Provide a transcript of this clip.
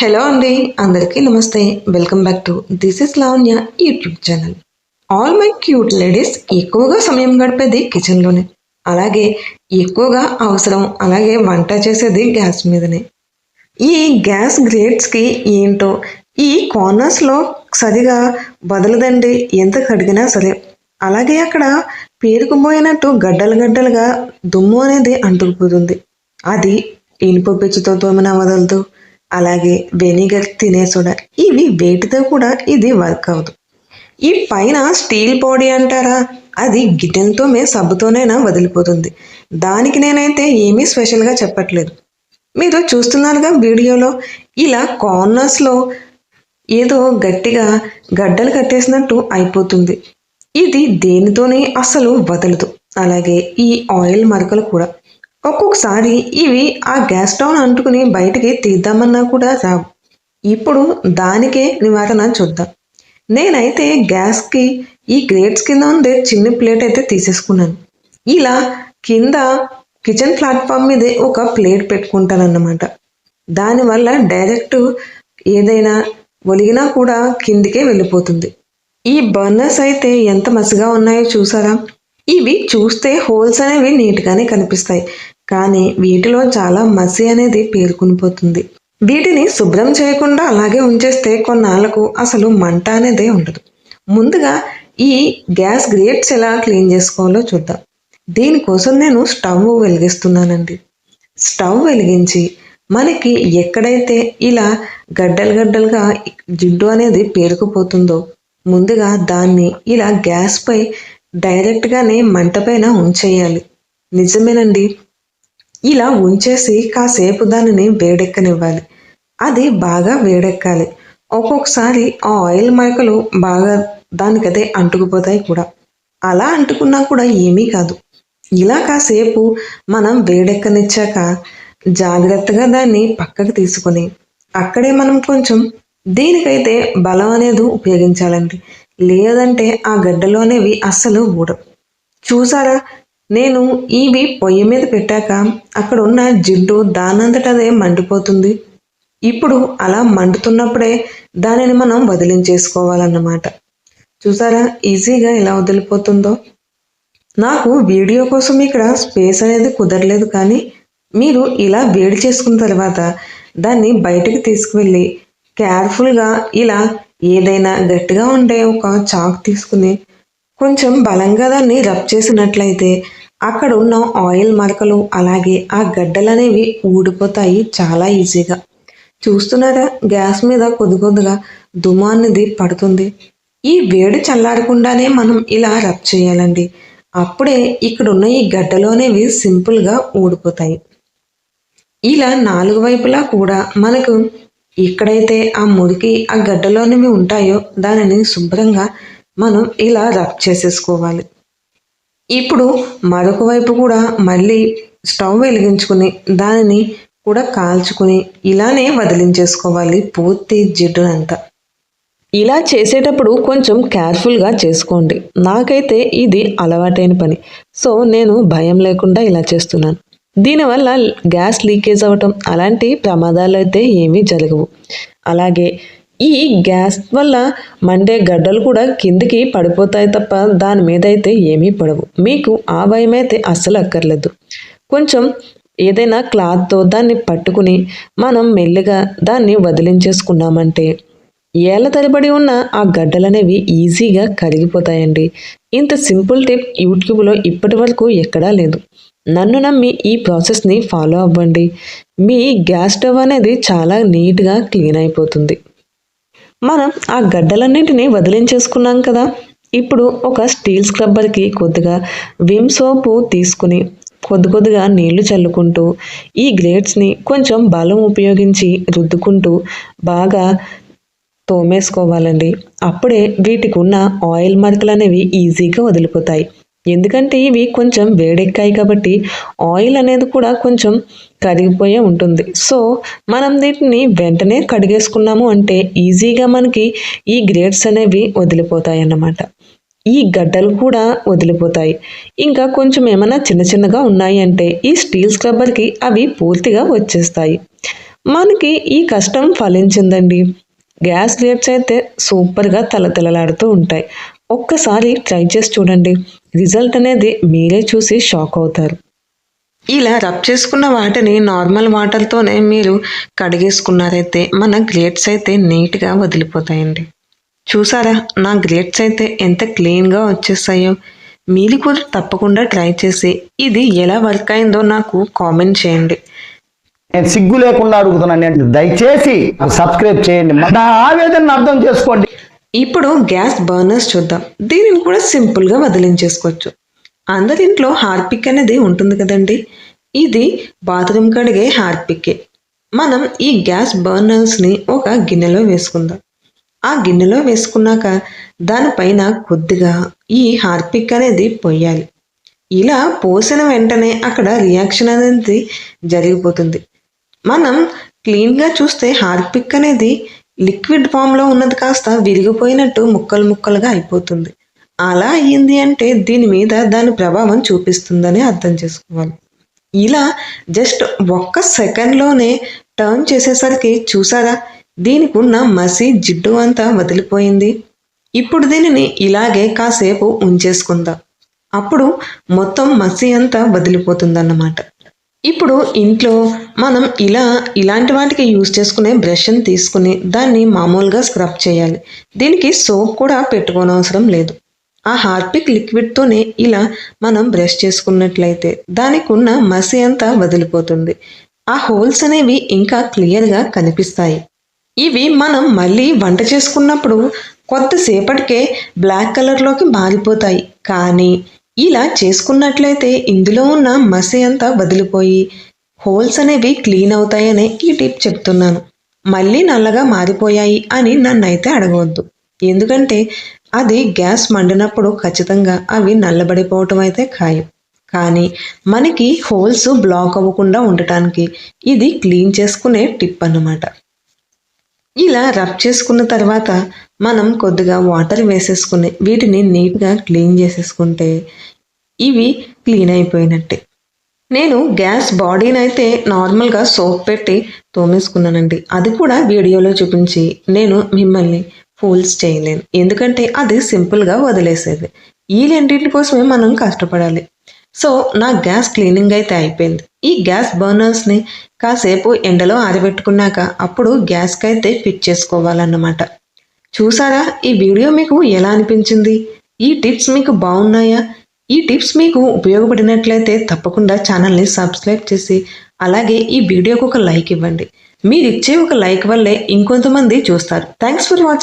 Hello అండి అందరికీ నమస్తే. Welcome back to this is Lavanya YouTube channel all my cute ladies ఎక్కువగా సమయం గడిపేది కిచెన్లోనే అలాగే ఎక్కువగా అవసరం అలాగే వంట చేసేది గ్యాస్ మీదనే. ఈ గ్యాస్ గ్రేట్స్కి ఏంటో ఈ కార్నర్స్లో సరిగా వదలదండి ఎంత కడిగినా సరే. అలాగే అక్కడ పేరుకుపోయినట్టు గడ్డలు గడ్డలుగా దుమ్ము అనేది అంటుకుపోతుంది. అది ఇనుప పెచ్చుతో తోమిన వదలదు అలాగే వెనిగర్ తినే సోడా. ఇవి వేటితో కూడా ఇది వర్క్ అవ్వదు ఈ పైన స్టీల్ బాడీ అంటారా? అది గిన్నెలతోనే సబ్బుతోనైనా వదిలిపోతుంది. దానికి నేనైతే ఏమీ స్పెషల్గా చెప్పట్లేదు. మీరు చూస్తున్నారుగా వీడియోలో. ఇలా కార్నర్స్లో ఏదో గట్టిగా గడ్డలు కట్టేసినట్టు అయిపోతుంది. ఇది దేనితోనే అసలు వదలదు. అలాగే ఈ ఆయిల్ మరకలు కూడా. ఒక్కొక్కసారి ఇవి ఆ గ్యాస్ స్టవ్ అంటుకుని బయటికి తీద్దామన్నా కూడా రావు. ఇప్పుడు దానికే నివారణ చూద్దాం. నేనైతే గ్యాస్కి ఈ గ్రేట్స్ కింద ఉండే చిన్న ప్లేట్ అయితే తీసేసుకున్నాను. ఇలా కింద కిచెన్ ప్లాట్ఫామ్ మీదే ఒక ప్లేట్ పెట్టుకుంటానన్నమాట. దానివల్ల డైరెక్ట్ ఏదైనా ఒలిగినా కూడా కిందికే వెళ్ళిపోతుంది. ఈ బర్నర్స్ అయితే ఎంత మసిగా ఉన్నాయో చూసారా? ఇవి చూస్తే హోల్స్ అనేవి నీట్గానే కనిపిస్తాయి. కానీ వీటిలో చాలా మసి అనేది పేరుకుని పోతుంది. వీటిని శుభ్రం చేయకుండా అలాగే ఉంచేస్తే కొన్నాళ్ళకు అసలు మంట అనేదే ఉండదు. ముందుగా ఈ గ్యాస్ గ్రేట్స్ ఎలా క్లీన్ చేసుకోవాలో చూద్దాం. దీనికోసం నేను స్టవ్ వెలిగిస్తున్నానండి. స్టవ్ వెలిగించి మనకి ఎక్కడైతే ఇలా గడ్డలు గడ్డలుగా జిడ్డు అనేది పేరుకుపోతుందో ముందుగా దాన్ని ఇలా గ్యాస్పై డైరెక్ట్గానే మంట పైన ఉంచేయాలి. నిజమేనండి. ఇలా ఉంచేసి కాసేపు దానిని వేడెక్కనివ్వాలి. అది బాగా వేడెక్కాలి. ఒక్కొక్కసారి ఆ ఆయిల్ మైకలు బాగా దానికదే అంటుకుపోతాయి కూడా. అలా అంటుకున్నా కూడా ఏమీ కాదు. ఇలా కాసేపు మనం వేడెక్కనిచ్చాక జాగ్రత్తగా దాన్ని పక్కకు తీసుకొని అక్కడే మనం కొంచెం దీనికైతే బలం అనేది ఉపయోగించాలండి లేదంటే ఆ గడ్డలోనేవి అస్సలు ఊడవు. చూసారా? నేను ఇవి పొయ్యి మీద పెట్టాక అక్కడ ఉన్న జిడ్డు దానంతటదే మండిపోతుంది. ఇప్పుడు అలా మండుతున్నప్పుడే దానిని మనం వదిలించేసుకోవాలన్నమాట. చూసారా? ఈజీగా ఎలా వదిలిపోతుందో? నాకు వీడియో కోసం ఇక్కడ స్పేస్ అనేది కుదరలేదు కానీ మీరు ఇలా వేడి చేసుకున్న తర్వాత దాన్ని బయటకు తీసుకువెళ్ళి కేర్ఫుల్గా ఇలా ఏదైనా గట్టిగా ఉండే ఒక చాక్ తీసుకుని కొంచెం బలంగా దాన్ని రబ్ చేసినట్లయితే అక్కడ ఉన్న ఆయిల్ మరకలు అలాగే ఆ గడ్డలు అనేవి ఊడిపోతాయి చాలా ఈజీగా. చూస్తున్నారా? గ్యాస్ మీద కొద్ది కొద్దిగా దుమ్ము అనేది పడుతుంది. ఈ వేడి చల్లారకుండానే మనం ఇలా రబ్ చేయాలండి. అప్పుడే ఇక్కడ ఉన్న ఈ గడ్డలు అనేవి సింపుల్గా ఊడిపోతాయి. ఇలా నాలుగు వైపులా కూడా మనకు ఎక్కడైతే ఆ మురికి ఆ గడ్డలోనివి ఉంటాయో దానిని శుభ్రంగా మనం ఇలా రబ్ చేసేసుకోవాలి. ఇప్పుడు మరొక వైపు కూడా మళ్ళీ స్టవ్ వెలిగించుకుని దానిని కూడా కాల్చుకుని ఇలానే వదిలించేసుకోవాలి పూర్తి జిడ్డునంతా ఇలా చేసేటప్పుడు కొంచెం కేర్ఫుల్గా చేసుకోండి. నాకైతే ఇది అలవాటైన పని. సో నేను భయం లేకుండా ఇలా చేస్తున్నాను. దీనివల్ల గ్యాస్ లీకేజ్ అవ్వటం అలాంటి ప్రమాదాలు అయితే ఏమీ జరగవు. అలాగే ఈ గ్యాస్ వల్ల మండే గడ్డలు కూడా కిందికి పడిపోతాయి తప్ప దాని మీద అయితే ఏమీ పడవు. మీకు ఆ భయం అయితే అస్సలు అక్కర్లేదు. కొంచెం ఏదైనా క్లాత్తో దాన్ని పట్టుకుని మనం మెల్లిగా దాన్ని వదిలించేసుకున్నామంటే ఏళ్ళ తరబడి ఉన్న ఆ గడ్డలనేవి ఈజీగా కరిగిపోతాయండి. ఇంత సింపుల్ టిప్ యూట్యూబ్లో ఇప్పటి వరకు ఎక్కడా లేదు. నన్ను నమ్మి ఈ ప్రాసెస్ని ఫాలో అవ్వండి. మీ గ్యాస్ స్టవ్ అనేది చాలా నీట్గా క్లీన్ అయిపోతుంది. మనం ఆ గడ్డలన్నింటినీ వదిలించేసుకున్నాం కదా. ఇప్పుడు ఒక స్టీల్ స్క్రబ్బర్కి కొద్దిగా విమ్ సోపు తీసుకుని కొద్ది కొద్దిగా నీళ్ళు చల్లుకుంటూ ఈ గ్రేట్స్ని కొంచెం బలం ఉపయోగించి రుద్దుకుంటూ బాగా తోమేసుకోవాలండి. అప్పుడే వీటికి ఉన్న ఆయిల్ మరకలు అనేవి ఈజీగా వదిలిపోతాయి. ఎందుకంటే ఇవి కొంచెం వేడెక్కాయి కాబట్టి ఆయిల్ అనేది కూడా కొంచెం కరిగిపోయే ఉంటుంది. సో మనం వీటిని వెంటనే కడిగేసుకున్నాము అంటే ఈజీగా మనకి ఈ గ్రేడ్స్ అనేవి వదిలిపోతాయి అన్నమాట. ఈ గడ్డలు కూడా వదిలిపోతాయి. ఇంకా కొంచెం ఏమైనా చిన్న చిన్నగా ఉన్నాయి అంటే ఈ స్టీల్ స్క్రబ్బర్కి అవి పూర్తిగా వచ్చేస్తాయి. మనకి ఈ కష్టం ఫలించిందండి. గ్యాస్ గ్రేడ్స్ అయితే సూపర్గా తలతలలాడుతూ ఉంటాయి. ఒక్కసారి ట్రై చేసి చూడండి. రిజల్ట్ అనేది మీరే చూసి షాక్ అవుతారు. ఇలా రబ్ చేసుకున్న వాటిని నార్మల్ వాటర్తోనే మీరు కడిగేసుకున్నారైతే మన గ్రేట్స్ అయితే నీట్గా వదిలిపోతాయండి. చూసారా? నా గ్రేట్స్ అయితే ఎంత క్లీన్గా వచ్చేసాయో. మీరు కూడా తప్పకుండా ట్రై చేసి ఇది ఎలా వర్క్ అయిందో నాకు కామెంట్ చేయండి. నేను సిగ్గు లేకుండా అడుగుతున్నాను. నేను దయచేసి సబ్స్క్రైబ్ చేయండి. నా ఆవేదన అర్థం చేసుకోండి. ఇప్పుడు గ్యాస్ బర్నర్స్ చూద్దాం. దీనిని కూడా సింపుల్గా వదిలించేసుకోవచ్చు. అందరింట్లో హార్పిక్ అనేది ఉంటుంది కదండి. ఇది బాత్రూమ్ కడిగే హార్పిక్కే మనం ఈ గ్యాస్ బర్నర్స్ని ఒక గిన్నెలో వేసుకుందాం. ఆ గిన్నెలో వేసుకున్నాక దానిపైన కొద్దిగా ఈ హార్పిక్ అనేది పోయాలి. ఇలా పోసిన వెంటనే అక్కడ రియాక్షన్ అనేది జరిగిపోతుంది. మనం క్లీన్గా చూస్తే హార్పిక్ అనేది లిక్విడ్ ఫామ్లో ఉన్నది కాస్త విరిగిపోయినట్టు ముక్కలు ముక్కలుగా అయిపోతుంది. అలా అయ్యింది అంటే దీని మీద దాని ప్రభావం చూపిస్తుందని అర్థం చేసుకోవాలి. ఇలా జస్ట్ ఒక్క సెకండ్లోనే టర్న్ చేసేసరికి చూసారా? దీనికి ఉన్న మసి జిడ్డు అంతా వదిలిపోయింది. ఇప్పుడు దీనిని ఇలాగే కాసేపు ఉంచేసుకుందాం. అప్పుడు మొత్తం మసి అంతా వదిలిపోతుందన్నమాట. ఇప్పుడు ఇంట్లో మనం ఇలా ఇలాంటి వాటికి యూజ్ చేసుకునే బ్రష్ని తీసుకుని దాన్ని మామూలుగా స్క్రబ్ చేయాలి. దీనికి సోప్ కూడా పెట్టుకోనవసరం లేదు. ఆ హార్పిక్ లిక్విడ్తోనే ఇలా మనం బ్రష్ చేసుకున్నట్లయితే దానికి ఉన్న మసి అంతా వదిలిపోతుంది. ఆ హోల్స్ అనేవి ఇంకా క్లియర్గా కనిపిస్తాయి. ఇవి మనం మళ్ళీ వంట చేసుకున్నప్పుడు కొద్దిసేపటికే బ్లాక్ కలర్లోకి మారిపోతాయి. కానీ ఇలా చేసుకున్నట్లయితే ఇందులో ఉన్న మసి అంతా వదిలిపోయి హోల్స్ అనేవి క్లీన్ అవుతాయనే ఈ టిప్ చెప్తున్నాను. మళ్ళీ నల్లగా మారిపోయాయి అని నన్నైతే అడగవద్దు. ఎందుకంటే అది గ్యాస్ మండినప్పుడు ఖచ్చితంగా అవి నల్లబడిపోవటం అయితే ఖాయం. కానీ మనకి హోల్స్ బ్లాక్ అవ్వకుండా ఉండటానికి ఇది క్లీన్ చేసుకునే టిప్ అన్నమాట. ఇలా రబ్ చేసుకున్న తర్వాత మనం కొద్దిగా వాటర్ వేసేసుకుని వీటిని నీట్గా క్లీన్ చేసేసుకుంటే ఇవి క్లీన్ అయిపోయినట్టే. నేను గ్యాస్ బాడీని అయితే నార్మల్గా సోప్ పెట్టి తోమేసుకున్నానండి. అది కూడా వీడియోలో చూపించి నేను మిమ్మల్ని ఫూల్స్ చేయలేను. ఎందుకంటే అది సింపుల్గా వదిలేసేది. ఈ రెండింటి కోసమే మనం కష్టపడాలి. సో నా గ్యాస్ క్లీనింగ్ అయితే అయిపోయింది. ఈ గ్యాస్ బర్నర్స్ని కాసేపు ఎండలో ఆరబెట్టుకున్నాక అప్పుడు గ్యాస్కి అయితే ఫిట్ చేసుకోవాలన్నమాట. చూసారా? ఈ వీడియో మీకు ఎలా అనిపించింది? ఈ టిప్స్ మీకు బాగున్నాయా? ఈ టిప్స్ మీకు ఉపయోగపడినట్లయితే తప్పకుండా ఛానల్ని సబ్స్క్రైబ్ చేసి అలాగే ఈ వీడియోకు ఒక లైక్ ఇవ్వండి. మీరు ఇచ్చే ఒక లైక్ వల్లే ఇంకొంతమంది చూస్తారు. Thanks for watching